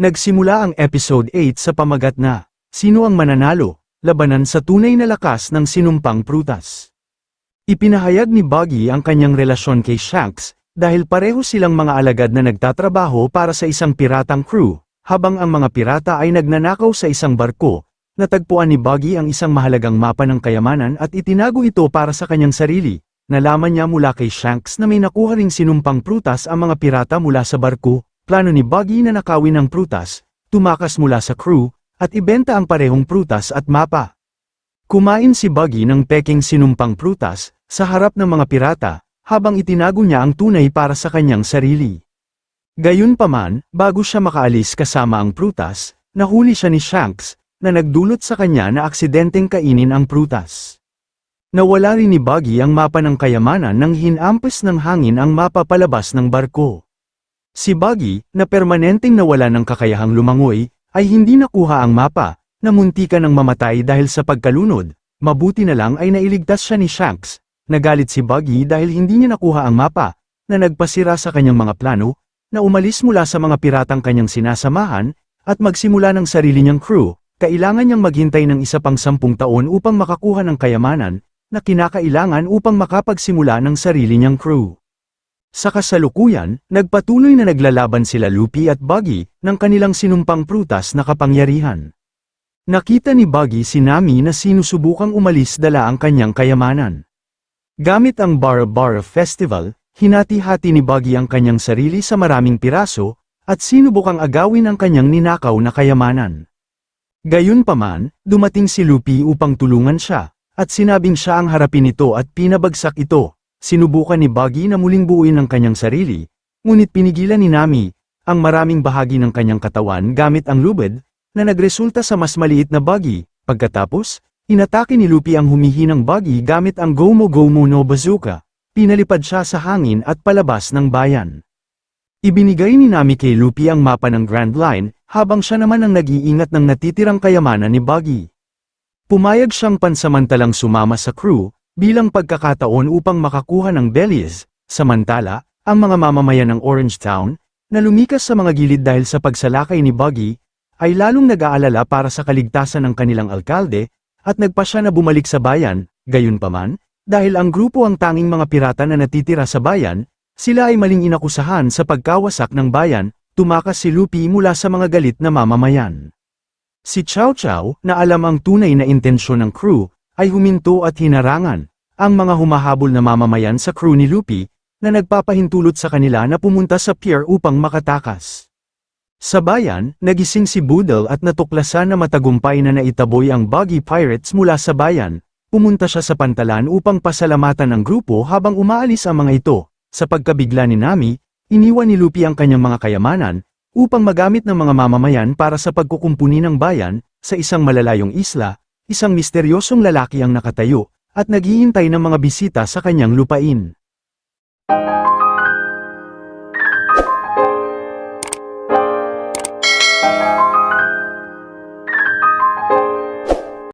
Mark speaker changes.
Speaker 1: Nagsimula ang episode 8 sa pamagat na, Sino ang mananalo? Labanan sa tunay na lakas ng sinumpang prutas. Ipinahayag ni Buggy ang kanyang relasyon kay Shanks, dahil pareho silang mga alagad na nagtatrabaho para sa isang piratang crew, habang ang mga pirata ay nagnanakaw sa isang barko, natagpuan ni Buggy ang isang mahalagang mapa ng kayamanan at itinago ito para sa kanyang sarili. Nalaman niya mula kay Shanks na may nakuha ring sinumpang prutas ang mga pirata mula sa barko, plano ni Buggy na nakawin ang prutas, tumakas mula sa crew, at ibenta ang parehong prutas at mapa. Kumain si Buggy ng peking sinumpang prutas, sa harap ng mga pirata, habang itinago niya ang tunay para sa kanyang sarili. Gayunpaman, bago siya makaalis kasama ang prutas, nahuli siya ni Shanks, na nagdulot sa kanya na aksidenteng kainin ang prutas. Nawala rin ni Buggy ang mapa ng kayamanan nang hinampas ng hangin ang mapa palabas ng barko. Si Buggy, na permanenteng nawala ng kakayahang lumangoy, ay hindi nakuha ang mapa, na muntikan ng mamatay dahil sa pagkalunod, mabuti na lang ay nailigtas siya ni Shanks, nagalit si Buggy dahil hindi niya nakuha ang mapa, na nagpasira sa kanyang mga plano, na umalis mula sa mga piratang kanyang sinasamahan, at magsimula ng sarili niyang crew, kailangan niyang maghintay ng isa pang sampung taon upang makakuha ng kayamanan, na kinakailangan upang makapagsimula ng sarili niyang crew. Sa kasalukuyan, nagpatuloy na naglalaban sila Lupi at Buggy, ng kanilang sinumpang prutas na kapangyarihan. Nakita ni Buggy si Nami na sinusubukang umalis dala ang kanyang kayamanan. Gamit ang Bara Bara Festival, hinati-hati ni Buggy ang kanyang sarili sa maraming piraso, at sinubukang agawin ang kanyang ninakaw na kayamanan. Gayunpaman, dumating si Lupi upang tulungan siya, at sinabing siya ang harapin ito at pinabagsak ito. Sinubukan ni Buggy na muling buuin ang kanyang sarili, ngunit pinigilan ni Nami, ang maraming bahagi ng kanyang katawan gamit ang lubid, na nagresulta sa mas maliit na Buggy. Pagkatapos, inatake ni Lupi ang humihinang Buggy gamit ang Gomo Gomo no Bazooka. Pinalipad siya sa hangin at palabas ng bayan. Ibinigay ni Nami kay Lupi ang mapa ng Grand Line, habang siya naman ang nag-iingat ng natitirang kayamanan ni Buggy. Pumayag siyang pansamantalang sumama sa crew, bilang pagkakataon upang makakuha ng Belize, samantala, ang mga mamamayan ng Orange Town, na lumikas sa mga gilid dahil sa pagsalakay ni Buggy, ay lalong nag-aalala para sa kaligtasan ng kanilang alkalde, at nagpa siya na bumalik sa bayan, gayunpaman, dahil ang grupo ang tanging mga pirata na natitira sa bayan, sila ay maling inakusahan sa pagkawasak ng bayan, tumakas si Lupi mula sa mga galit na mamamayan. Si Chow Chow, na alam ang tunay na intensyon ng crew, ay huminto at hinarangan, ang mga humahabol na mamamayan sa crew ni Lupi, na nagpapahintulot sa kanila na pumunta sa pier upang makatakas. Sa bayan, nagising si Boodle at natuklasan na matagumpay na naitaboy ang Buggy Pirates mula sa bayan, pumunta siya sa pantalan upang pasalamatan ang grupo habang umaalis ang mga ito. Sa pagkabigla ni Nami, iniwan ni Lupi ang kanyang mga kayamanan, upang magamit ng mga mamamayan para sa pagkukumpuni ng bayan, sa isang malalayong isla, isang misteryosong lalaki ang nakatayo, at naghihintay ng mga bisita sa kanyang lupain.